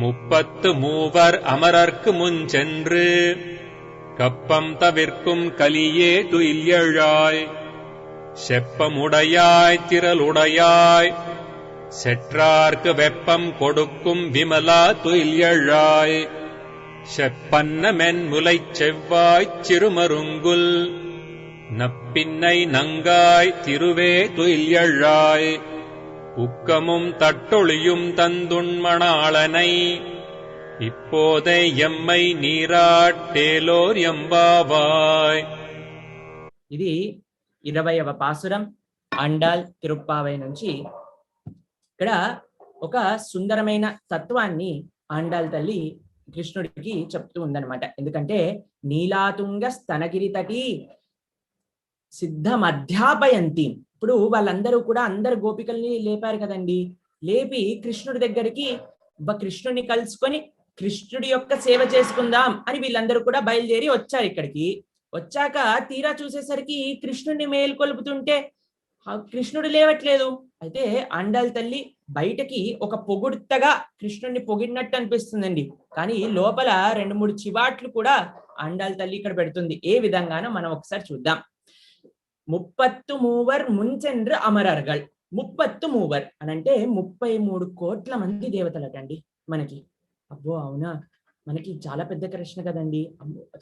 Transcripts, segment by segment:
முப்பத்து மூவர் அமரர்க்கு முன் சென்று கப்பம் தவிர்க்கும் கலியே துயில்யழாய் செப்பமுடையாய் திரளுடையாய் செற்றார்க்கு வெப்பம் கொடுக்கும் விமலா துயில்யழாய் செப்பன்ன மென்முலைச் செவ்வாய்ச் சிறுமருங்குல் நப்பின்னை நங்காய் திருவே துயில்யழாய். உக்கமும் தட்டொழியும் தந்துண்மணாளனை இப்போதை எம்மை நீராட்டேலோர் எம்பாவாய் ఇది ఇరవయవ పాసురం అండాల్ తిరుప్పావై నుంచి ఇక్కడ ఒక సుందరమైన తత్వాన్ని ఆండాల్ తల్లి కృష్ణుడికి చెప్తూ ఉందన్నమాట ఎందుకంటే నీలాతుంగ స్తనగిరి తటి సిద్ధమధ్యాపయంతి ఇప్పుడు వాళ్ళందరూ కూడా అందరు గోపికల్ని లేపారు కదండి. లేపి కృష్ణుడి దగ్గరికి కృష్ణుడిని కలుసుకొని కృష్ణుడి యొక్క సేవ చేసుకుందాం అని వీళ్ళందరూ కూడా బయలుదేరి వచ్చారు ఇక్కడికి. వచ్చాక తీరా చూసేసరికి కృష్ణుడిని మేల్కొల్పుతుంటే కృష్ణుడు లేవట్లేదు. అయితే అండాల తల్లి బయటకి ఒక పొగుడుతగా కృష్ణుడిని పొగిడినట్టు అనిపిస్తుందండి. కానీ లోపల రెండు మూడు చివాట్లు కూడా అండాల తల్లి ఇక్కడ పెడుతుంది. ఏ విధంగానో మనం ఒకసారి చూద్దాం. ముప్పత్తు మూవర్ ముంచెండ్రు అమరర్గల్ ముప్పత్తు మూవర్ అని అంటే ముప్పై మూడు కోట్ల మంది దేవతలటండి మనకి. అబ్బో అవునా? మనకి చాలా పెద్ద ప్రశ్న కదండి.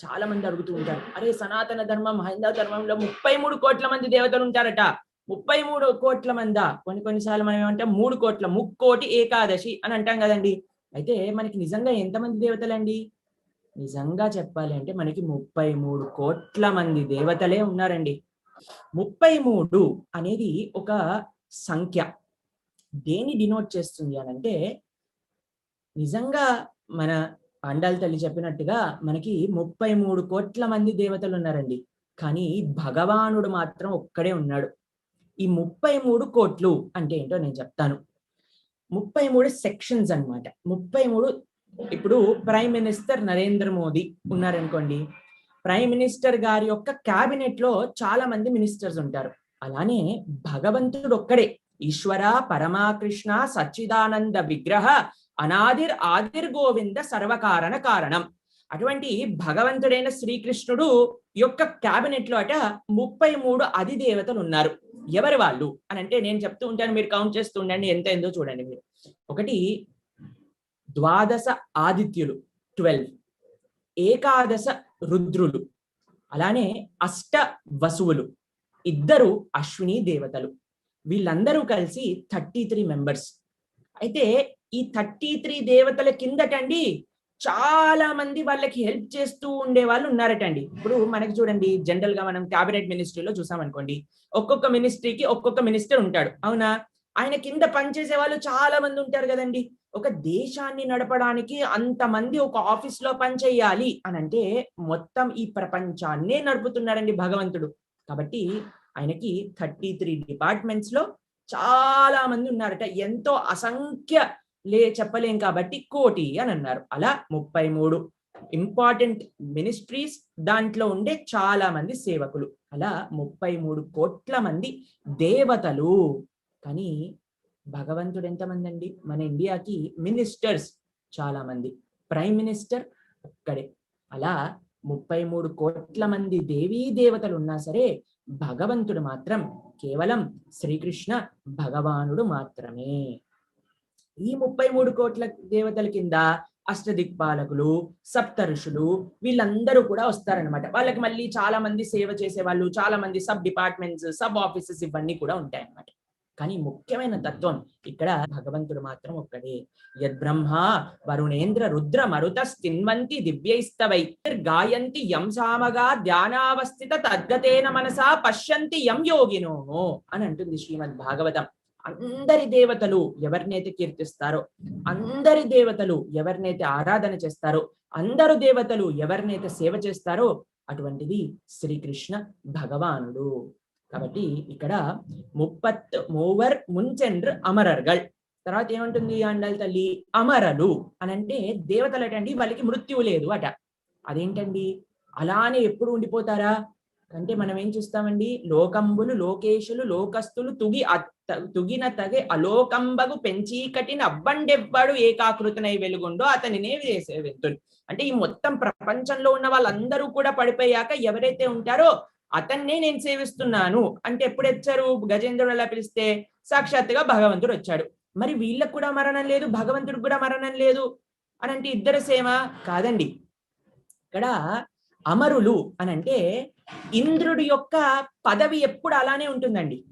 చాలా మంది అడుగుతూ ఉంటారు. అరే సనాతన ధర్మం హైందవ ధర్మంలో ముప్పై మూడు కోట్ల మంది దేవతలు ఉంటారట. ముప్పై మూడు కోట్ల మందా? కొన్ని కొన్నిసార్లు మనం ఏమంటాం మూడు కోట్ల ముక్కోటి ఏకాదశి అని అంటాం కదండి. అయితే మనకి నిజంగా ఎంతమంది దేవతలండి? నిజంగా చెప్పాలి అంటే మనకి ముప్పై మూడు కోట్ల మంది దేవతలే ఉన్నారండి. ముప్పై మూడు అనేది ఒక సంఖ్య. దేని డినోట్ చేస్తుంది అని అంటే నిజంగా మన అండాల తల్లి చెప్పినట్టుగా మనకి ముప్పై మూడు కోట్ల మంది దేవతలు ఉన్నారండి. కానీ భగవానుడు మాత్రం ఒక్కడే ఉన్నాడు. ఈ ముప్పై మూడు కోట్లు అంటే ఏంటో నేను చెప్తాను. ముప్పై మూడు సెక్షన్స్ అన్నమాట. ముప్పై మూడు ఇప్పుడు ప్రైమ్ మినిస్టర్ నరేంద్ర మోదీ ఉన్నారనుకోండి ప్రైమ్ మినిస్టర్ గారి యొక్క క్యాబినెట్లో చాలా మంది మినిస్టర్స్ ఉంటారు. అలానే భగవంతుడు ఒక్కడే. ఈశ్వర పరమాకృష్ణ సచ్చిదానంద విగ్రహ అనాదిర్ ఆదిర్ గోవింద సర్వకారణ కారణం. అటువంటి భగవంతుడైన శ్రీకృష్ణుడు యొక్క క్యాబినెట్లో అట ముప్పై మూడు అధిదేవతలు ఉన్నారు. ఎవరి వాళ్ళు? అని అంటే నేను చెప్తూ ఉంటాను మీరు కౌంట్ చేస్తూ ఉండండి ఎంత ఎందో చూడండి మీరు. ఒకటి ద్వాదశ ఆదిత్యులు ట్వెల్వ్ ఏకాదశ రుద్రులు. అలానే అష్ట వసువులు. ఇద్దరు అశ్విని దేవతలు. వీళ్ళందరూ కలిసి థర్టీ త్రీ మెంబర్స్. అయితే ఈ థర్టీ త్రీ దేవతల కిందటండి చాలా మంది వాళ్ళకి హెల్ప్ చేస్తూ ఉండే వాళ్ళు ఉన్నారటండి. ఇప్పుడు మనకి చూడండి జనరల్గా మనం క్యాబినెట్ మినిస్ట్రీలో చూసామనుకోండి ఒక్కొక్క మినిస్ట్రీకి ఒక్కొక్క మినిస్టర్ ఉంటాడు. అవునా? ఆయన కింద పనిచేసే వాళ్ళు చాలా మంది ఉంటారు కదండి. ఒక దేశాన్ని నడపడానికి అంతమంది ఒక ఆఫీస్లో పనిచేయాలి అని అంటే మొత్తం ఈ ప్రపంచాన్నే నడుపుతున్నాడండి భగవంతుడు. కాబట్టి ఆయనకి థర్టీ త్రీ డిపార్ట్మెంట్స్లో చాలా మంది ఉన్నారట. ఎంతో అసంఖ్య లే చెప్పలేం కాబట్టి కోటి అని అన్నారు. అలా ముప్పై మూడు ఇంపార్టెంట్ మినిస్ట్రీస్ దాంట్లో ఉండే చాలా మంది సేవకులు. అలా ముప్పై మూడు కోట్ల మంది దేవతలు. కానీ భగవంతుడు ఎంతమంది అండి మన ఇండియాకి మినిస్టర్స్ చాలా మంది ప్రైమ్ మినిస్టర్ అక్కడే అలా ముప్పై మూడు కోట్ల మంది దేవీ దేవతలు ఉన్నా సరే భగవంతుడు మాత్రం కేవలం శ్రీకృష్ణ భగవానుడు మాత్రమే. ఈ ముప్పై మూడు కోట్ల దేవతల కింద అష్టదిక్పాలకులు సప్త ఋషులు వీళ్ళందరూ కూడా వస్తారనమాట వాళ్ళకి మళ్ళీ చాలా మంది సేవ చేసే వాళ్ళు చాలా మంది సబ్ డిపార్ట్మెంట్స్ సబ్ ఆఫీసెస్ ఇవన్నీ కూడా ఉంటాయి అన్నమాట కానీ ముఖ్యమైన తత్వం ఇక్కడ భగవంతుడు మాత్రం ఒక్కడే. యద్బ్రహ్మ వరుణేంద్ర రుద్ర మరుత స్థిన్వంతి దివ్యైస్తవై. గాయంతి యం సామగా ధ్యానావస్థిత తద్గతేన మనసా పశ్యంతి యం యోగినో అని అంటుంది శ్రీమద్ భాగవతం అందరి దేవతలు ఎవరినైతే కీర్తిస్తారో అందరి దేవతలు ఎవరినైతే ఆరాధన చేస్తారో అందరు దేవతలు ఎవరినైతే సేవ చేస్తారో అటువంటిది శ్రీకృష్ణ భగవానుడు. కాబట్టి ఇక్కడ ముప్పత్ మూవర్ ముంచెండ్రు అమరర్గల్ తర్వాత ఏమంటుంది అండాలి తల్లి? అమరలు. అని అంటే దేవతలు అటండి వాళ్ళకి మృత్యువు లేదు అట. అదేంటండి? అలానే ఎప్పుడు ఉండిపోతారా? అంటే మనం ఏం చూస్తామండి? లోకంబులు లోకేశులు లోకస్తులు తుగి తుగిన తగే అలోకంబగు పెంచి కట్టిన అబ్బండెవ్వాడు ఏకాకృతనై వెలుగుండో అతనినే వేసే వెంతులు. అంటే ఈ మొత్తం ప్రపంచంలో ఉన్న వాళ్ళందరూ కూడా పడిపోయాక ఎవరైతే ఉంటారో అతన్నే నేను సేవిస్తున్నాను. అంటే ఎప్పుడు వచ్చారు గజేంద్రుడు ఎలా పిలిస్తే సాక్షాత్తుగా భగవంతుడు వచ్చాడు. మరి వీళ్ళకు కూడా మరణం లేదు? భగవంతుడికి కూడా మరణం లేదు? అని అంటే ఇద్దరు సేమ కాదండి. ఇక్కడ అమరులు అని అంటే ఇంద్రుడి యొక్క పదవి ఎప్పుడు అలానే ఉంటుందండి.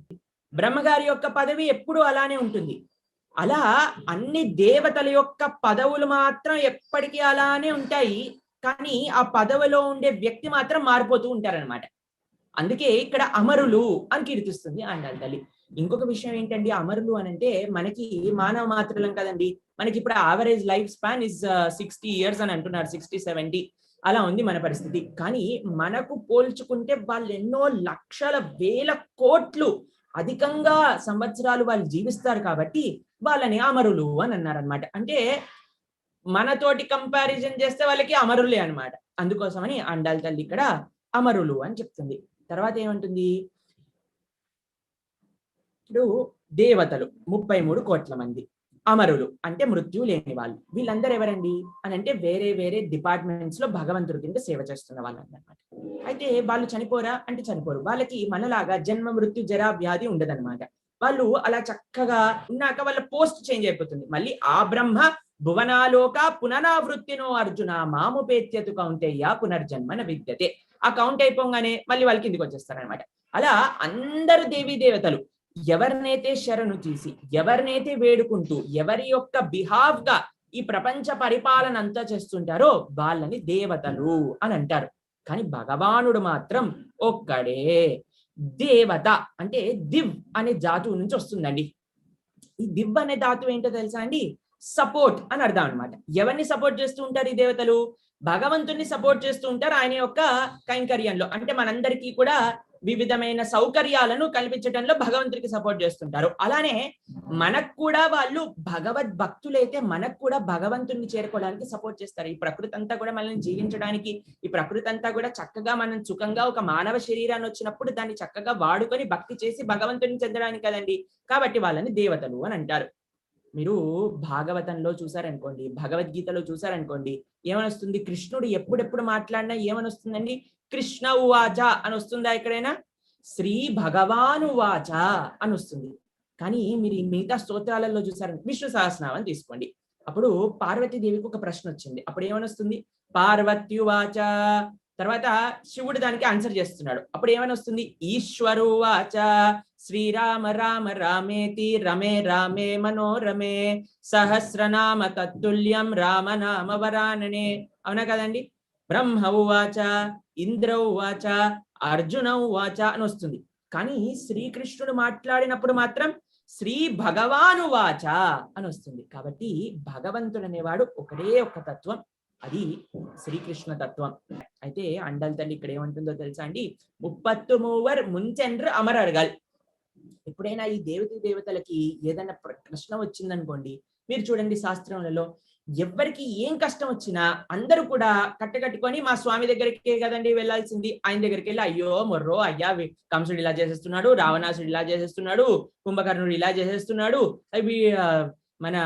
బ్రహ్మగారి యొక్క పదవి ఎప్పుడు అలానే ఉంటుంది. అలా అన్ని దేవతల యొక్క పదవులు మాత్రం ఎప్పటికీ అలానే ఉంటాయి. కానీ ఆ పదవిలో ఉండే వ్యక్తి మాత్రం మారిపోతూ ఉంటారన్నమాట. అందుకే ఇక్కడ అమరులు అని కీర్తిస్తుంది అండాలి తల్లి. ఇంకొక విషయం ఏంటండి? అమరులు అని అంటే మనకి మానవ మాత్రలం కదండి. మనకి ఇప్పుడు average life span is sixty years అని అంటున్నారు సిక్స్టీ సెవెంటీ అలా ఉంది మన పరిస్థితి. కానీ మనకు పోల్చుకుంటే వాళ్ళు ఎన్నో లక్షల వేల కోట్లు అధికంగా సంవత్సరాలు వాళ్ళు జీవిస్తారు కాబట్టి వాళ్ళని అమరులు అని అన్నారనమాట అంటే మనతోటి కంపారిజన్ చేస్తే వాళ్ళకి అమరులే అన్నమాట. అందుకోసమని అండాల తల్లి ఇక్కడ అమరులు అని చెప్తుంది. తర్వాత ఏమంటుంది? ఇప్పుడు దేవతలు ముప్పై మూడు కోట్ల మంది. అమరులు అంటే మృత్యు లేని వాళ్ళు. వీళ్ళందరూ ఎవరండి? అని అంటే వేరే వేరే డిపార్ట్మెంట్స్లో భగవంతుడి కింద సేవ చేస్తున్న వాళ్ళు అన్నమాట అయితే వాళ్ళు చనిపోరా? అంటే చనిపోరు. వాళ్ళకి మనలాగా జన్మ మృత్యు జరా వ్యాధి ఉండదన్నమాట. వాళ్ళు అలా చక్కగా ఉన్నాక వాళ్ళ పోస్ట్ చేంజ్ అయిపోతుంది. మళ్ళీ ఆ బ్రహ్మ భువనాలోక పునరావృత్తినో అర్జున మాముపేత్యతు కౌంటయ్య పునర్జన్మన విద్యతే. ఆ కౌంట్ అయిపోగానే మళ్ళీ వాళ్ళ కిందికి వచ్చేస్తారనమాట అలా అందరు దేవీ దేవతలు ఎవరినైతే శరణు తీసి ఎవరినైతే వేడుకుంటూ ఎవరి యొక్క బిహావ్గా ఈ ప్రపంచ పరిపాలన అంతా చేస్తుంటారో వాళ్ళని దేవతలు అని అంటారు. కానీ భగవానుడు మాత్రం ఒక్కడే. దేవత అంటే దివ్ అనే ధాతువు నుంచి వస్తుందండి. ఈ దివ్ అనే ధాతువు ఏంటో తెలుసా అండి? సపోర్ట్ అని అర్థం అనమాట ఎవరిని సపోర్ట్ చేస్తూ ఉంటారు ఈ దేవతలు? భగవంతుణ్ణి సపోర్ట్ చేస్తూ ఉంటారు ఆయన యొక్క కైంకర్యంలో. అంటే మనందరికీ కూడా వివిధమైన సౌకర్యాలను కల్పించడంలో భగవంతుడికి సపోర్ట్ చేస్తుంటారు. అలానే మనకు కూడా వాళ్ళు భగవద్ భక్తులైతే మనకు కూడా భగవంతుడిని చేరుకోవడానికి సపోర్ట్ చేస్తారు. ఈ ప్రకృతి అంతా కూడా మనల్ని జీవించడానికి ఈ ప్రకృతి అంతా కూడా చక్కగా మనం సుఖంగా ఒక మానవ శరీరాన్ని వచ్చినప్పుడు దాన్ని చక్కగా వాడుకొని భక్తి చేసి భగవంతుడిని చెందడానికి కదండి? కాబట్టి వాళ్ళని దేవతలు అని అంటారు. మీరు భాగవతంలో చూసారనుకోండి భగవద్గీతలో చూసారనుకోండి ఏమనొస్తుంది? కృష్ణుడు ఎప్పుడెప్పుడు మాట్లాడినా ఏమనొస్తుందండి? కృష్ణ ఉవాచ అని వస్తుందా ఎక్కడైనా? శ్రీ భగవాను వాచ అని వస్తుంది కానీ మీరు ఈ మిగతా స్తోత్రాలలో చూసారు విష్ణు సహస్రనామం తీసుకోండి. అప్పుడు పార్వతీదేవికి ఒక ప్రశ్న వచ్చింది అప్పుడు ఏమనొస్తుంది పార్వత్యువాచ తర్వాత శివుడు దానికి ఆన్సర్ చేస్తున్నాడు. అప్పుడు ఏమని వస్తుంది? ఈశ్వరు వాచ శ్రీరామ రామ రామేతి రమే రామే మనోరమే సహస్రనామ తత్తుల్యం రామనామ వరాననే. అవునా కదండి? బ్రహ్మ ఉవాచ ఇంద్ర ఉవాచ అర్జున ఉవాచ అని వస్తుంది. కానీ శ్రీకృష్ణుడు మాట్లాడినప్పుడు మాత్రం శ్రీ భగవాను వాచ అని వస్తుంది. కాబట్టి భగవంతుడు అనేవాడు ఒకటే ఒక తత్వం. అది శ్రీకృష్ణ తత్వం. అయితే అండల్ తల్లి ఇక్కడ ఏమంటుందో తెలుసా అండి? ముప్పత్తు మూవర్ ముంచెండ్రు అమరర్గల్ ఎప్పుడైనా ఈ దేవతీ దేవతలకి ఏదైనా ప్రశ్న వచ్చిందనుకోండి మీరు చూడండి శాస్త్రములలో ఎవరికి ఏం కష్టం వచ్చినా అందరూ కూడా కట్టకట్టుకొని మా స్వామి దగ్గరికే కదండి వెళ్ళాల్సింది. ఆయన దగ్గరికి వెళ్ళి అయ్యో మొర్రో అయ్యా కంసుడు ఇలా చేసేస్తున్నాడు రావణాసుడు ఇలా చేసేస్తున్నాడు కుంభకర్ణుడు ఇలా చేసేస్తున్నాడు అవి మన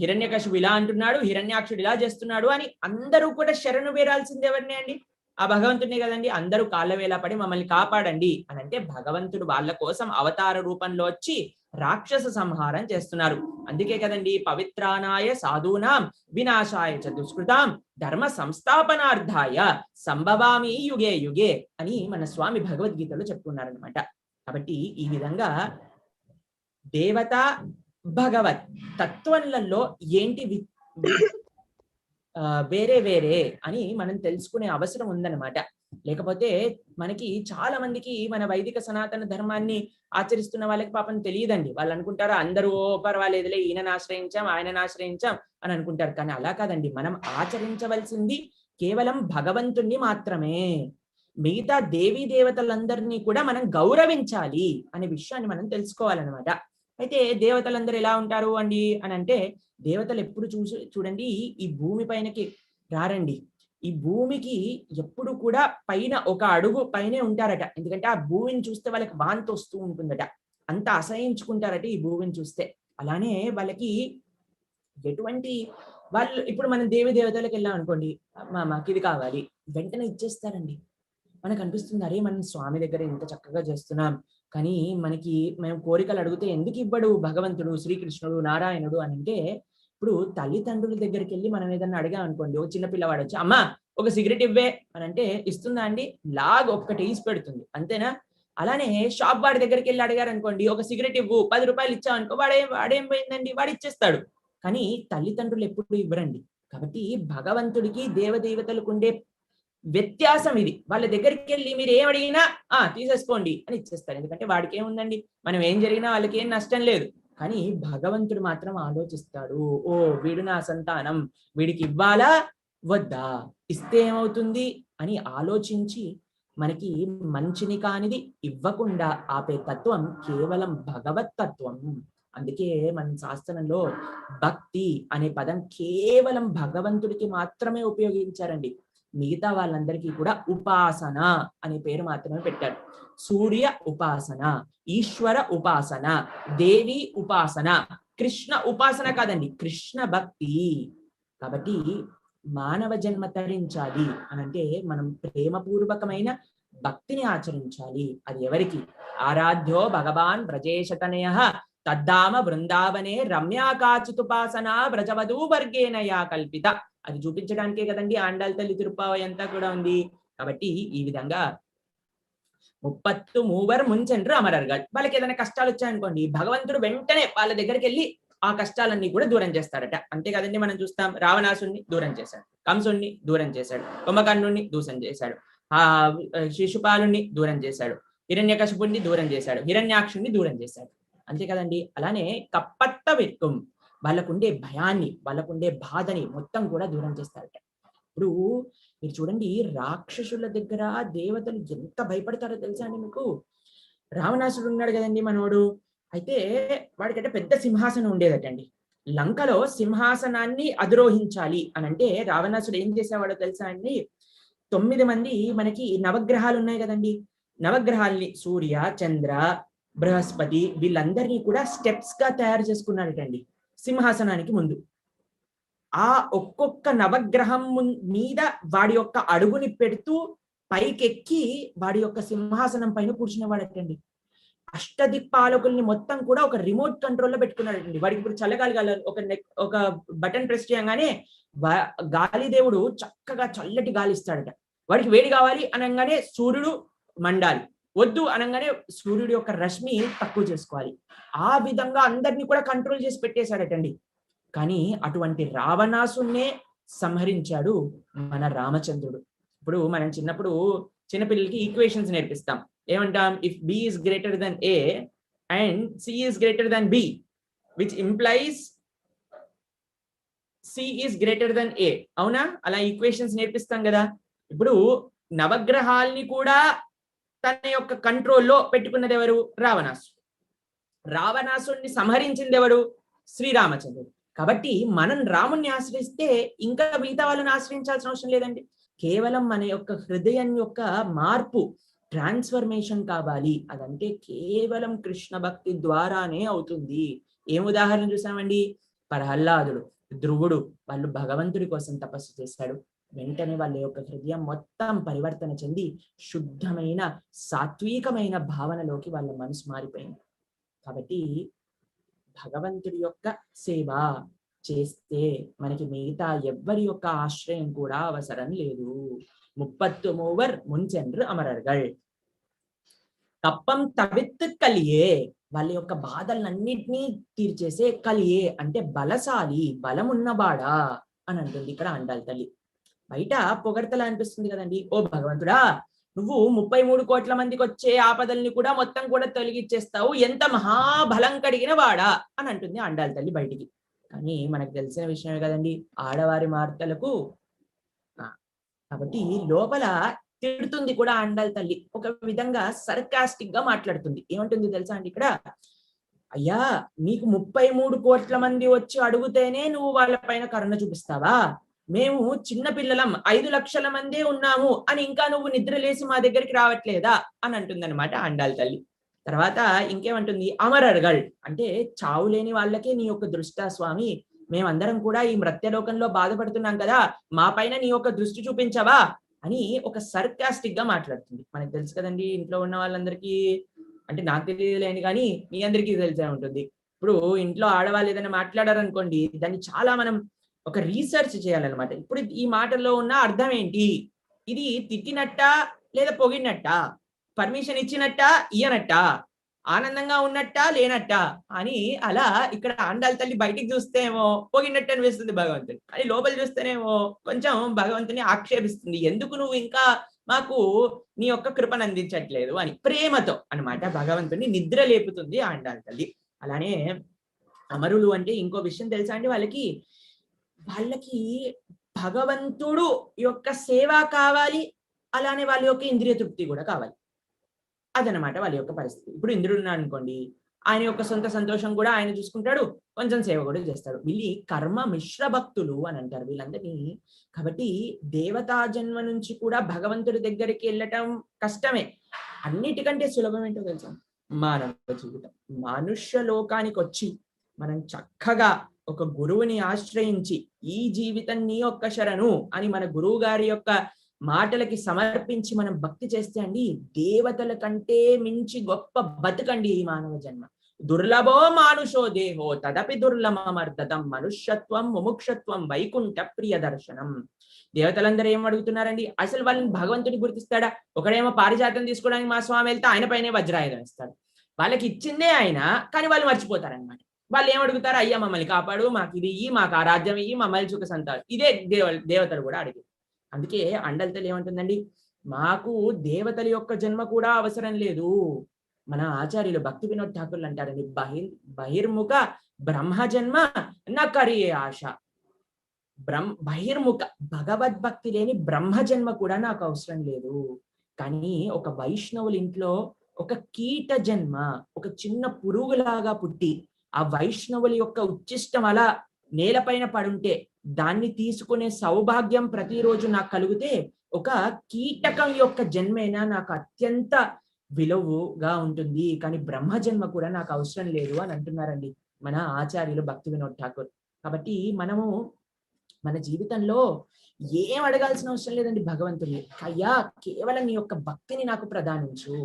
హిరణ్యకశిపు ఇలా అంటున్నాడు హిరణ్యాక్షుడు ఇలా చేస్తున్నాడు అని అందరూ కూడా శరణు వేరాల్సింది ఎవరినే అండి? ఆ భగవంతుడినే కదండి. అందరూ కాళ్ళ పడి మమ్మల్ని కాపాడండి అని అంటే భగవంతుడు వాళ్ళ కోసం అవతార రూపంలో వచ్చి రాక్షస సంహారం చేస్తున్నారు. అందుకే కదండి పవిత్రానాయ సాధూనాం వినాశాయ చ దుష్కృతాం ధర్మ సంస్థాపనార్థాయ సంభవామి యుగే యుగే అని మన స్వామి భగవద్గీతలో చెప్పుకున్నారనమాట కాబట్టి ఈ విధంగా దేవత భగవత్ తత్వంలలో ఏంటి వేరే వేరే అని మనం తెలుసుకునే అవసరం ఉందన్నమాట. లేకపోతే మనకి చాలా మందికి మన వైదిక సనాతన ధర్మాన్ని ఆచరిస్తున్న వాళ్ళకి పాపం తెలియదండి. వాళ్ళు అనుకుంటారు అందరూ "ఓ, పర్వాలేదులే ఈయనను ఆశ్రయించాం ఆయనను ఆశ్రయించాం అని అనుకుంటారు. కానీ అలా కాదండి. మనం ఆచరించవలసింది కేవలం భగవంతుణ్ణి మాత్రమే. మిగతా దేవీ దేవతలందరినీ కూడా మనం గౌరవించాలి అనే విషయాన్ని మనం తెలుసుకోవాలన్నమాట. అయితే దేవతలందరూ ఎలా ఉంటారు అండి? అని అంటే దేవతలు ఎప్పుడు చూసి చూడండి ఈ భూమి పైనకి రారండి. ఈ భూమికి ఎప్పుడు కూడా పైన ఒక అడుగు పైనే ఉంటారట. ఎందుకంటే ఆ భూమిని చూస్తే వాళ్ళకి వాంతి వస్తూ ఉంటుందట. అంత అసహించుకుంటారట ఈ భూమిని చూస్తే. అలానే వాళ్ళకి ఎటువంటి వాళ్ళు ఇప్పుడు మనం దేవి దేవతలకు వెళ్ళాం అనుకోండి మా మాకు ఇది కావాలి. వెంటనే ఇచ్చేస్తారండి. మనకు అనిపిస్తుంది అరే మనం స్వామి దగ్గర ఇంత చక్కగా చేస్తున్నాం. కానీ మనకి మేము కోరికలు అడిగితే ఎందుకు ఇవ్వడు భగవంతుడు శ్రీకృష్ణుడు నారాయణుడు అని అంటే ఇప్పుడు తల్లిదండ్రుల దగ్గరికి వెళ్ళి మనం ఏదన్నా అడిగాం అనుకోండి ఒక చిన్న పిల్లవాడు వచ్చి అమ్మా ఒక సిగరెట్ ఇవ్వే అని అంటే ఇస్తుందా అండి? లాగ్ ఒక్కటి ఈసి పెడుతుంది అంతేనా? అలానే షాప్ వాడి దగ్గరికి వెళ్ళి అడిగారు అనుకోండి ఒక సిగరెట్ ఇవ్వు పది రూపాయలు ఇచ్చావు అనుకో వాడే వాడేం పోయిందండి? వాడు ఇచ్చేస్తాడు. కానీ తల్లిదండ్రులు ఎప్పుడు ఇవ్వరండి. కాబట్టి భగవంతుడికి దేవదేవతలకు ఉండే వ్యత్యాసం ఇది. వాళ్ళ దగ్గరికి వెళ్ళి మీరు ఏం అడిగినా ఆ తీసేసుకోండి అని ఇచ్చేస్తారు. ఎందుకంటే వాడికి ఏముందండి మనం ఏం జరిగినా వాళ్ళకి ఏం నష్టం లేదు. కానీ భగవంతుడు మాత్రం ఆలోచిస్తాడు. ఓ వీడు నా సంతానం. వీడికి ఇవ్వాలా? వద్దా? ఇస్తే ఏమవుతుంది? అని ఆలోచించి మనకి మంచిని కానిది ఇవ్వకుండా ఆపే తత్వం కేవలం భగవత్ తత్వం. అందుకే మన శాస్త్రంలో భక్తి అనే పదం కేవలం భగవంతుడికి మాత్రమే ఉపయోగించారండి. మిగతా వాళ్ళందరికీ కూడా ఉపాసన అనే పేరు మాత్రమే పెట్టారు. సూర్య ఉపాసన ఈశ్వర ఉపాసన దేవి ఉపాసన కృష్ణ ఉపాసన కాదండి కృష్ణ భక్తి. కాబట్టి మానవ జన్మ తరించాలి అని అంటే మనం ప్రేమపూర్వకమైన భక్తిని ఆచరించాలి. అది ఎవరికి? ఆరాధ్యో భగవాన్ బ్రజేశతనయ తద్దామ బృందావనే రమ్యాకాచితుపాసన వ్రజవధూ వర్గేనయా కల్పిత. అది చూపించడానికే కదండి ఆండాల్ తల్లి తిరుపావై అంతా కూడా ఉంది. కాబట్టి ఈ విధంగా ముప్పత్తు మూవర్ ముంచెండ్రు అమరర్గల్. వాళ్ళకి ఏదైనా కష్టాలు వచ్చాయనుకోండి భగవంతుడు వెంటనే వాళ్ళ దగ్గరికి వెళ్ళి ఆ కష్టాలన్నీ కూడా దూరం చేస్తాడట అంతే కదండి మనం చూస్తాం రావణాసుని దూరం చేశాడు కంసుణ్ణి దూరం చేశాడు కుంభకర్ణుణ్ణి దూరం చేశాడు ఆ శిశుపాలుణ్ణి దూరం చేశాడు హిరణ్యకశపుణ్ణి దూరం చేశాడు హిరణ్యాక్షుణ్ణి దూరం చేశాడు. అంతే కదండి అలానే కప్పత్త విక్కుం వాళ్ళకుండే భయాన్ని వాళ్ళకుండే బాధని మొత్తం కూడా దూరం చేస్తారట. ఇప్పుడు మీరు చూడండి రాక్షసుల దగ్గర దేవతలు ఎంత భయపడతారో తెలుసా అండి మీకు? రావణాసుడు ఉన్నాడు కదండి మనోడు. అయితే వాడికంటే పెద్ద సింహాసనం ఉండేదటండి. లంకలో సింహాసనాన్ని అధిరోహించాలి అని అంటే రావణాసుడు ఏం చేసేవాడో తెలుసా అండి? తొమ్మిది మంది మనకి నవగ్రహాలు ఉన్నాయి కదండి. నవగ్రహాల్ని సూర్య చంద్ర బృహస్పతి వీళ్ళందరినీ కూడా స్టెప్స్గా తయారు చేసుకున్నాడటండి. సింహాసనానికి ముందు. ఆ ఒక్కొక్క నవగ్రహం మీద వాడి యొక్క అడుగుని పెడుతూ పైకెక్కి వాడి యొక్క సింహాసనం పైన కూర్చునేవాడటండి. అష్టదిక్పాలకుల్ని మొత్తం కూడా ఒక రిమోట్ కంట్రోల్లో పెట్టుకున్నాడండి వాడికి ఇప్పుడు చల్లగాలి ఒక నెక్ ఒక బటన్ ప్రెస్ చేయగానే గాలి దేవుడు చక్కగా చల్లటి గాలి ఇస్తాడట వాడికి వేడి కావాలి అనగానే సూర్యుడు మండాలి. వద్దు అనగానే సూర్యుడి యొక్క రశ్మి తక్కువ చేసుకోవాలి. ఆ విధంగా అందరినీ కూడా కంట్రోల్ చేసి పెట్టేశాడటండి. కానీ అటువంటి రావణాసునే సంహరించాడు మన రామచంద్రుడు. ఇప్పుడు మనం చిన్నప్పుడు చిన్నపిల్లలకి ఈక్వేషన్స్ నేర్పిస్తాం. ఏమంటాం? If B is greater than A and C is greater than B which implies C is greater than A అవునా? అలా ఈక్వేషన్స్ నేర్పిస్తాం కదా. ఇప్పుడు నవగ్రహాల్ని కూడా తన యొక్క కంట్రోల్లో పెట్టుకున్నది ఎవరు? రావణాసుడు. రావణాసుడిని సంహరించింది ఎవరు? శ్రీరామచంద్రుడు. కాబట్టి మనం రాముణ్ణి ఆశ్రయిస్తే ఇంకా మిగతా వాళ్ళని ఆశ్రయించాల్సిన అవసరం లేదండి. కేవలం మన యొక్క హృదయం యొక్క మార్పు ట్రాన్స్ఫర్మేషన్ కావాలి. అదంటే కేవలం కృష్ణ భక్తి ద్వారానే అవుతుంది. ఏం ఉదాహరణ చూసామండి? ప్రహ్లాదుడు ధ్రువుడు వాళ్ళు భగవంతుడి కోసం తపస్సు చేశాడు వెంటనే వాళ్ళ యొక్క హృదయం మొత్తం పరివర్తన చెంది శుద్ధమైన సాత్వికమైన భావనలోకి వాళ్ళ మనసు మారిపోయింది. కాబట్టి భగవంతుడి యొక్క సేవ చేస్తే మనకి మిగతా ఎవ్వరి యొక్క ఆశ్రయం కూడా అవసరం లేదు. ముప్పత్తు మూవర్ ముంచెండ్రు అమరర్గల్. తప్పం తవిత్తు కలియే వాళ్ళ యొక్క బాధలన్నింటినీ తీర్చేసే కలియే అంటే బలశాలి బలమున్నవాడా అని అంటుంది ఇక్కడ అండాలి తల్లి. బయట పొగడతలా అనిపిస్తుంది కదండి. ఓ భగవంతుడా నువ్వు ముప్పై మూడు కోట్ల మందికి వచ్చే ఆపదల్ని కూడా మొత్తం కూడా తొలగిచ్చేస్తావు. ఎంత మహాబలం కడిగిన వాడా అని అంటుంది అండాలి తల్లి బయటికి. కానీ మనకు తెలిసిన విషయమే కదండి ఆడవారి మార్తలకు కాబట్టి లోపల తిడుతుంది కూడా అండాలి తల్లి. ఒక విధంగా సర్కాస్టిక్గా మాట్లాడుతుంది. ఏమంటుంది తెలుసా అండి ఇక్కడ? అయ్యా నీకు ముప్పై మూడు కోట్ల మంది వచ్చి అడుగుతేనే నువ్వు వాళ్ళ పైన కరుణ చూపిస్తావా? మేము చిన్న పిల్లలం ఐదు లక్షల మందే ఉన్నాము అని ఇంకా నువ్వు నిద్రలేసి మా దగ్గరికి రావట్లేదా అని అంటుందన్నమాట ఆండాల్ తల్లి. తర్వాత ఇంకేమంటుంది? అమరర్గల్. అంటే చావు లేని వాళ్ళకే నీ యొక్క దృష్ట స్వామి. మేమందరం కూడా ఈ మృత్యలోకంలో బాధపడుతున్నాం కదా మా పైన నీ యొక్క దృష్టి చూపించవా అని ఒక సర్కాస్టిక్గా మాట్లాడుతుంది. మనకు తెలుసు కదండి ఇంట్లో ఉన్న వాళ్ళందరికీ అంటే నాకు తెలియలేని కానీ మీ అందరికీ తెలిసే ఉంటుంది. ఇప్పుడు ఇంట్లో ఆడవాళ్ళు ఏదైనా మాట్లాడారనుకోండి దాన్ని చాలా మనం ఒక రీసెర్చ్ చేయాలన్నమాట. ఇప్పుడు ఈ మాటల్లో ఉన్న అర్థం ఏంటి? ఇది తిట్టినట్ట లేదా పొగిడినట్ట? పర్మిషన్ ఇచ్చినట్ట ఇయ్యనట్ట? ఆనందంగా ఉన్నట్ట లేనట్ట? అని అలా ఇక్కడ ఆండాల తల్లి బయటికి చూస్తేమో పొగిడినట్టు అనిపిస్తుంది భగవంతుని కానీ లోపల చూస్తేనేమో కొంచెం భగవంతుని ఆక్షేపిస్తుంది. ఎందుకు నువ్వు ఇంకా మాకు నీ యొక్క కృపను అందించట్లేదు అని. ప్రేమతో అన్నమాట భగవంతుని నిద్ర లేపుతుంది ఆండాల తల్లి. అలానే అమరులు అంటే ఇంకో విషయం తెలుసా అండి వాళ్ళకి? వాళ్ళకి భగవంతుడు యొక్క సేవ కావాలి. అలానే వాళ్ళ యొక్క ఇంద్రియ తృప్తి కూడా కావాలి. అదనమాట వాళ్ళ యొక్క పరిస్థితి. ఇప్పుడు ఇంద్రుడు ఉన్నాడు అనుకోండి ఆయన యొక్క సొంత సంతోషం కూడా ఆయన చూసుకుంటాడు కొంచెం సేవ కూడా చేస్తాడు. వీళ్ళు కర్మ మిశ్ర భక్తులు అని అంటారు వీళ్ళందరినీ. కాబట్టి దేవతా జన్మ నుంచి కూడా భగవంతుడి దగ్గరికి వెళ్ళటం కష్టమే. అన్నిటికంటే సులభం ఏంటో తెలుసా? మానవ జీవితం. మనుష్య లోకానికి వచ్చి మనం చక్కగా ఒక గురువుని ఆశ్రయించి ఈ జీవితం నీ యొక్క శరణు అని మన గురువు గారి యొక్క మాటలకి సమర్పించి మనం భక్తి చేస్తే అండి దేవతల కంటే మించి గొప్ప బతుకండి ఈ మానవ జన్మ. దుర్లభో మానుషో దేహో తదపి దుర్లభమర్దతం మనుష్యత్వం ముముక్షత్వం వైకుంఠ ప్రియ దర్శనం. దేవతలందరూ ఏం అడుగుతున్నారండి? అసలు వాళ్ళని భగవంతుడి గుర్తిస్తాడా? ఒకడేమో పారిజాతం తీసుకోవడానికి మా స్వామి వెళ్తే ఆయన పైనే వజ్రాయుధం ఇస్తాడు వాళ్ళకి ఇచ్చిందే ఆయన కానీ వాళ్ళు మర్చిపోతారనమాట వాళ్ళు ఏమడుగుతారు అయ్యా మమ్మల్ని కాపాడు. మాకు ఇది ఇయ్యి మాకు ఆ రాజ్యం ఇయ్యి మమ్మల్ని సుఖ ఇదే దేవ దేవతలు కూడా అడిగారు అందుకే అండలతలు ఏమంటుందండి? మాకు దేవతల యొక్క జన్మ కూడా అవసరం లేదు. మన ఆచార్యులు భక్తి వినోద్ ఠాకూర్లు అంటారండి బహిర్ బహిర్ముఖ బ్రహ్మ జన్మ నకరి ఆశ. బ్రహ్మ బహిర్ముఖ భగవద్భక్తి లేని బ్రహ్మ జన్మ కూడా నాకు అవసరం లేదు. కానీ ఒక వైష్ణవుల ఇంట్లో ఒక కీట జన్మ ఒక చిన్న పురుగులాగా పుట్టి ఆ వైష్ణవుల యొక్క ఉచ్చిష్టం అలా నేలపైన పడుంటే దాన్ని తీసుకునే సౌభాగ్యం ప్రతిరోజు నాకు కలిగితే ఒక కీటకం యొక్క జన్మైనా నాకు అత్యంత విలువగా ఉంటుంది. కానీ బ్రహ్మ జన్మ కూడా నాకు అవసరం లేదు అని అంటున్నారండి మన ఆచార్యులు భక్తి వినోద్ ఠాకూర్. కాబట్టి మనము మన జీవితంలో ఏం అడగాల్సిన అవసరం లేదండి భగవంతుని. అయ్యా కేవలం నీ యొక్క భక్తిని నాకు ప్రదానించు.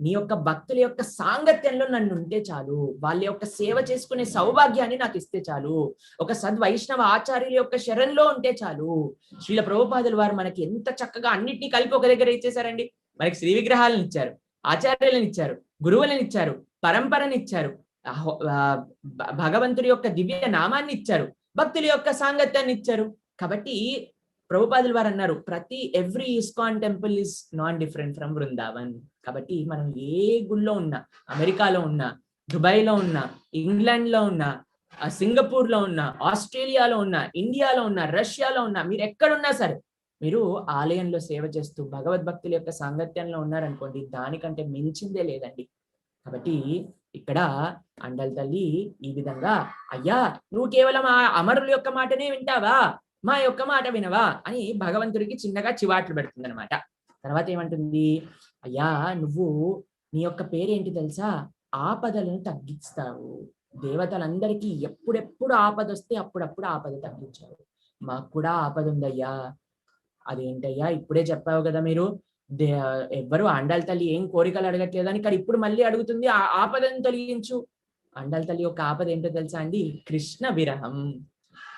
నీ యొక్క భక్తుల యొక్క సాంగత్యంలో నన్ను ఉంటే చాలు. వాళ్ళ యొక్క సేవ చేసుకునే సౌభాగ్యాన్ని నాకు ఇస్తే చాలు. ఒక సద్వైష్ణవ ఆచార్యుల యొక్క శరణ్లో ఉంటే చాలు. శ్రీల ప్రభుపాదులు వారు మనకి ఎంత చక్కగా అన్నిటినీ కలిపి ఒక దగ్గర ఇచ్చేసారండి మనకి శ్రీ విగ్రహాలను ఇచ్చారు ఆచార్యులను ఇచ్చారు గురువులను ఇచ్చారు పరంపరని ఇచ్చారు భగవంతుడి యొక్క దివ్య నామాన్ని ఇచ్చారు భక్తుల యొక్క సాంగత్యాన్ని ఇచ్చారు. కాబట్టి ప్రభుపాదులు వారు అన్నారు ప్రతి every ISKCON temple is non different from Brindavan కాబట్టి మనం ఏ గుళ్ళో ఉన్నా అమెరికాలో ఉన్నా దుబాయ్లో ఉన్నా ఇంగ్లాండ్లో ఉన్నా సింగపూర్లో సింగపూర్లో ఉన్నా ఆస్ట్రేలియాలో ఉన్నా ఇండియాలో ఉన్నా రష్యాలో ఉన్నా మీరు ఎక్కడున్నా సరే మీరు ఆలయంలో సేవ చేస్తూ భగవద్భక్తుల యొక్క సాంగత్యంలో ఉన్నారనుకోండి దానికంటే మించిందే లేదండి. కాబట్టి ఇక్కడ అండల్ తల్లి ఈ విధంగా అయ్యా నువ్వు కేవలం ఆ అమరుల యొక్క మాటనే వింటావా? మా యొక్క మాట వినవా అని భగవంతుడికి చిన్నగా చివాట్లు పెడుతుంది అనమాట తర్వాత ఏమంటుంది? అయ్యా నువ్వు నీ యొక్క పేరేంటి తెలుసా? ఆపదలను తగ్గిస్తావు. దేవతలందరికీ ఎప్పుడెప్పుడు ఆపద వస్తే అప్పుడప్పుడు ఆపద తగ్గించావు. మాకు కూడా ఆపద ఉందయ్యా అదేంటయ్యా? ఇప్పుడే చెప్పావు కదా మీరు. దే ఎవ్వరు అండాల తల్లి ఏం కోరికలు అడగట్లేదని కానీ ఇప్పుడు మళ్ళీ అడుగుతుంది ఆ ఆపదను తొలగించు. అండాల తల్లి యొక్క ఆపద ఏంటో తెలుసా అండి? కృష్ణ విరహం.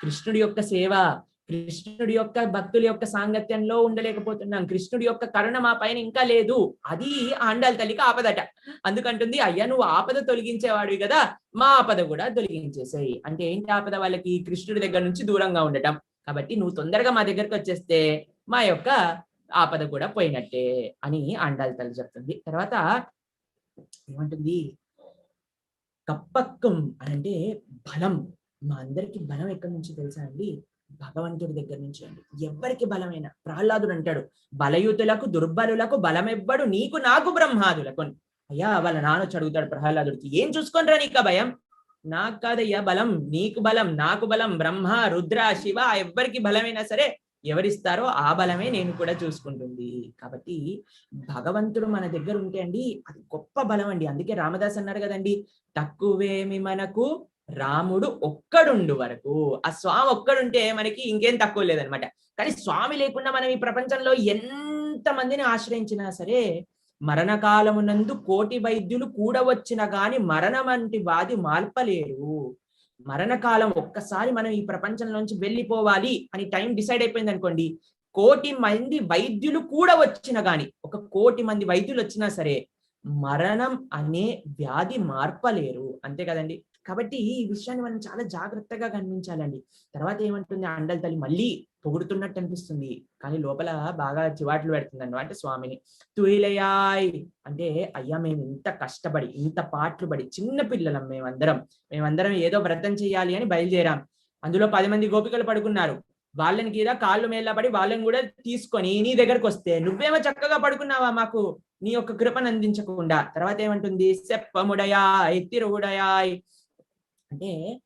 కృష్ణుడి యొక్క సేవ. కృష్ణుడి యొక్క భక్తుల యొక్క సాంగత్యంలో ఉండలేకపోతున్నాం. కృష్ణుడి యొక్క కరుణ మా పైన ఇంకా లేదు. అది ఆండాల తల్లికి ఆపదట. అందుకంటుంది అయ్యా నువ్వు ఆపద తొలగించేవాడివి కదా! మా ఆపద కూడా తొలగించేసాయి. అంటే ఏంటి ఆపద? వాళ్ళకి కృష్ణుడి దగ్గర నుంచి దూరంగా ఉండటం. కాబట్టి నువ్వు తొందరగా మా దగ్గరకు వచ్చేస్తే మా యొక్క ఆపద కూడా పోయినట్టే అని ఆండాల తల్లి చెప్తుంది. తర్వాత ఏమంటుంది? కప్పక్కం అంటే బలం. మా అందరికి బలం ఎక్కడి నుంచి తెలుసా అండి? భగవంతుడి దగ్గర నుంచి అండి. ఎవరికి బలమైన ప్రహ్లాదుడు అంటాడు. బలయుతులకు దుర్బలులకు బలమెవ్వడు? నీకు నాకు బ్రహ్మాదులకు అయ్యా వాళ్ళ నాన్నొచ్చి అడుగుతాడు ప్రహ్లాదుడికి ఏం చూసుకొనిరా నీకు భయం? నాకు కాదయ్యా బలం. నీకు బలం. నాకు బలం. బ్రహ్మ రుద్ర శివ ఎవ్వరికి బలమైనా సరే ఎవరిస్తారో ఆ బలమే నేను కూడా చూసుకుంటుంది. కాబట్టి భగవంతుడు మన దగ్గర ఉంటే అండి అది గొప్ప బలం అండి. అందుకే రామదాస్ అన్నారు కదండి తక్కువేమి మనకు రాముడు ఒక్కడుండు వరకు. ఆ స్వామి ఒక్కడుంటే మనకి ఇంకేం తక్కువ లేదనమాట. కానీ స్వామి లేకుండా మనం ఈ ప్రపంచంలో ఎంత మందిని ఆశ్రయించినా సరే మరణకాలమునందు కోటి వైద్యులు కూడవచ్చిన గాని మరణం వంటి వాది మార్పలేరు మరణకాలం ఒక్కసారి మనం ఈ ప్రపంచంలోంచి వెళ్ళిపోవాలి అని టైం డిసైడ్ అయిపోయింది అనుకోండి కోటి మంది వైద్యులు కూడా వచ్చిన గాని ఒక కోటి మంది వైద్యులు వచ్చినా సరే మరణం అనే వ్యాధి మార్పలేరు అంతే కదండి? కాబట్టి ఈ విషయాన్ని మనం చాలా జాగ్రత్తగా గమనించాలండి. తర్వాత ఏమంటుంది అండల తల్లి మళ్ళీ పొగుడుతున్నట్టు అనిపిస్తుంది. కానీ లోపల బాగా చివాట్లు పెడుతుంది అంటే స్వామిని. తుయిలయాయ్ అంటే అయ్యా మేము ఇంత కష్టపడి ఇంత పాటలు పడి చిన్న పిల్లలం మేమందరం. మేమందరం ఏదో వ్రతం చేయాలి అని బయలుదేరాం. అందులో పది మంది గోపికలు పడుకున్నారు. వాళ్ళని గీదా కాళ్ళు మేళ్ళ పడి వాళ్ళని కూడా తీసుకొని నీ దగ్గరకు వస్తే నువ్వేమో చక్కగా పడుకున్నావా మాకు. నీ యొక్క కృపను అందించకుండా. తర్వాత ఏమంటుంది సెప్పముడయాయ్ తిరుగుడయాయ్ అంటే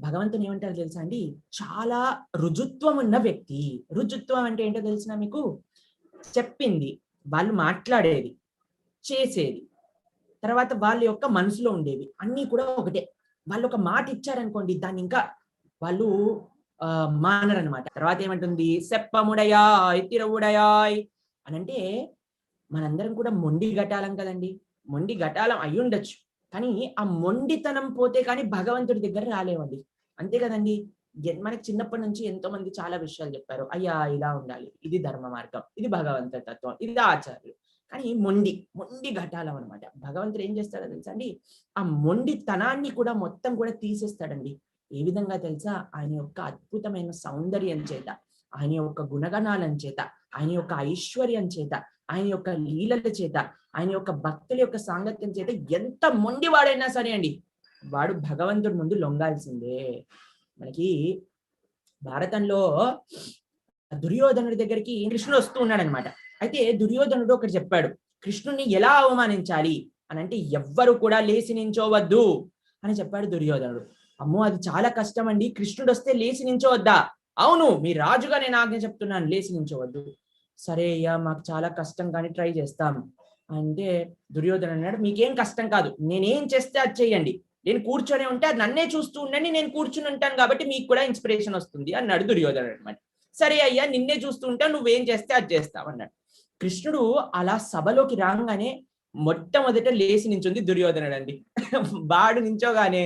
భగవంతుని ఏమంటారు తెలుసా అండి? చాలా రుజుత్వం ఉన్న వ్యక్తి. రుజుత్వం అంటే ఏంటో తెలిసిన మీకు? చెప్పింది. వాళ్ళు మాట్లాడేది. చేసేది. తర్వాత వాళ్ళ యొక్క మనసులో ఉండేవి. అన్నీ కూడా ఒకటే. వాళ్ళు ఒక మాట ఇచ్చారనుకోండి దాన్ని ఇంకా వాళ్ళు ఆ మానరనమాట తర్వాత ఏమంటుంది? సెప్పముడయాయ్ తిరవుడయాయ్ అని అంటే మనందరం కూడా మొండి గటాలం కదండి. మొండి గటాలం అయ్యుండొచ్చు. కానీ ఆ మొండితనం పోతే కానీ భగవంతుడి దగ్గర రాలేవండి అంతే కదండి. మనకి చిన్నప్పటి నుంచి ఎంతో మంది చాలా విషయాలు చెప్పారు. అయ్యా ఇలా ఉండాలి. ఇది ధర్మ మార్గం. ఇది భగవంతుడి తత్వం. ఇది ఆచార్యులు. కానీ మొండి మొండి ఘటాలం అనమాట భగవంతుడు ఏం చేస్తాడో తెలుసా అండి ఆ మొండితనాన్ని కూడా మొత్తం కూడా తీసేస్తాడండి. ఏ విధంగా తెలుసా? ఆయన యొక్క అద్భుతమైన సౌందర్యం చేత. ఆయన యొక్క గుణగణాలం చేత ఆయన యొక్క ఐశ్వర్యం చేత ఆయన యొక్క లీలల చేత ఆయన యొక్క భక్తుల యొక్క సాంగత్యం చేత ఎంత మొండి వాడైనా సరే అండి వాడు భగవంతుడి ముందు లొంగాల్సిందే. మనకి భారతంలో దుర్యోధనుడి దగ్గరికి కృష్ణుడు వస్తూ ఉన్నాడు అనమాట అయితే దుర్యోధనుడు ఒకటి చెప్పాడు కృష్ణుని ఎలా అవమానించాలి? అని అంటే ఎవ్వరు కూడా లేచి నించోవద్దు అని చెప్పాడు దుర్యోధనుడు. అమ్మో అది చాలా కష్టం అండి కృష్ణుడు వస్తే లేచి నించోవద్దా? అవును మీ రాజుగా నేను ఆజ్ఞ చెప్తున్నాను లేచి నించోవద్దు. సరే అయ్యా మాకు చాలా కష్టం కానీ ట్రై చేస్తాం. అంటే దుర్యోధన అన్నాడు మీకేం కష్టం కాదు నేనేం చేస్తే అది చెయ్యండి నేను కూర్చొని ఉంటే అది నన్నే చూస్తూ ఉండండి నేను కూర్చుని ఉంటాను కాబట్టి మీకు కూడా ఇన్స్పిరేషన్ వస్తుంది అన్నాడు దుర్యోధన అనమాట సరే అయ్యా నిన్నే చూస్తూ ఉంటా నువ్వేం చేస్తే అది చేస్తావు అన్నాడు. కృష్ణుడు అలా సభలోకి రాగానే మొట్టమొదట లేచి నించుంది దుర్యోధనుడు అండి బాడు నించోగానే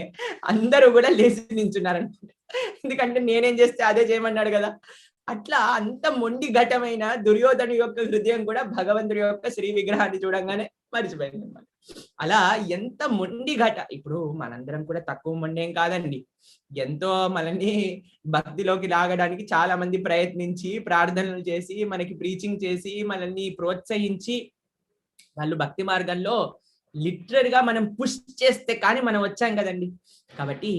అందరూ కూడా లేచి నించున్నారనమాట ఎందుకంటే నేనేం చేస్తే అదే చేయమన్నాడు కదా. అట్లా అంత మొండి ఘటమైన దుర్యోధను యొక్క హృదయం కూడా భగవంతుడి యొక్క శ్రీ విగ్రహాన్ని చూడంగానే మరిచిపోయింది అనమాట అలా ఎంత మొండి ఘట. ఇప్పుడు మనందరం కూడా తక్కువ మొండేం కాదండి. ఎంతో మనల్ని భక్తిలోకి లాగడానికి చాలా మంది ప్రయత్నించి ప్రార్థనలు చేసి మనకి ప్రీచింగ్ చేసి మనల్ని ప్రోత్సహించి వాళ్ళు భక్తి మార్గంలో లిటరల్గా మనం పుష్ చేస్తే కానీ మనం వచ్చాం కదండి. కాబట్టి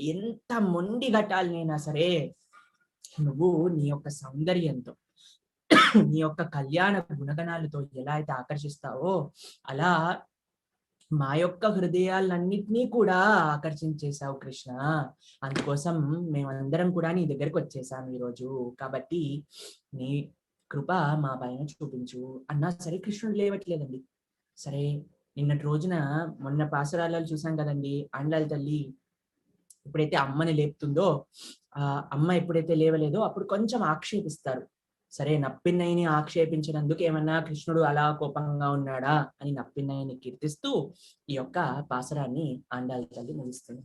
ఎంత మొండి ఘటాలనైనా సరే నువ్వు నీ యొక్క సౌందర్యంతో నీ యొక్క కళ్యాణ గుణగణాలతో ఎలా అయితే ఆకర్షిస్తావో అలా మా యొక్క హృదయాలన్నింటినీ కూడా ఆకర్షించేశావు కృష్ణ. అందుకోసం మేమందరం కూడా నీ దగ్గరకు వచ్చేసాం ఈరోజు. కాబట్టి నీ కృప మా పైన చూపించు. అన్నా సరే కృష్ణుడు లేవట్లేదండి. సరే నిన్నటి రోజున మొన్న పాసరాలలో చూసాం కదండి అండాల తల్లి ఎప్పుడైతే అమ్మని లేపుతుందో ఆ అమ్మ ఎప్పుడైతే లేవలేదో అప్పుడు కొంచెం ఆక్షేపిస్తారు. సరే నప్పిన్నయ్యని ఆక్షేపించినందుకు ఏమన్నా కృష్ణుడు అలా కోపంగా ఉన్నాడా అని నప్పిన్నయ్యని కీర్తిస్తూ ఈ యొక్క పాసరాన్ని ఆండాల తల్లి ముగిస్తుంది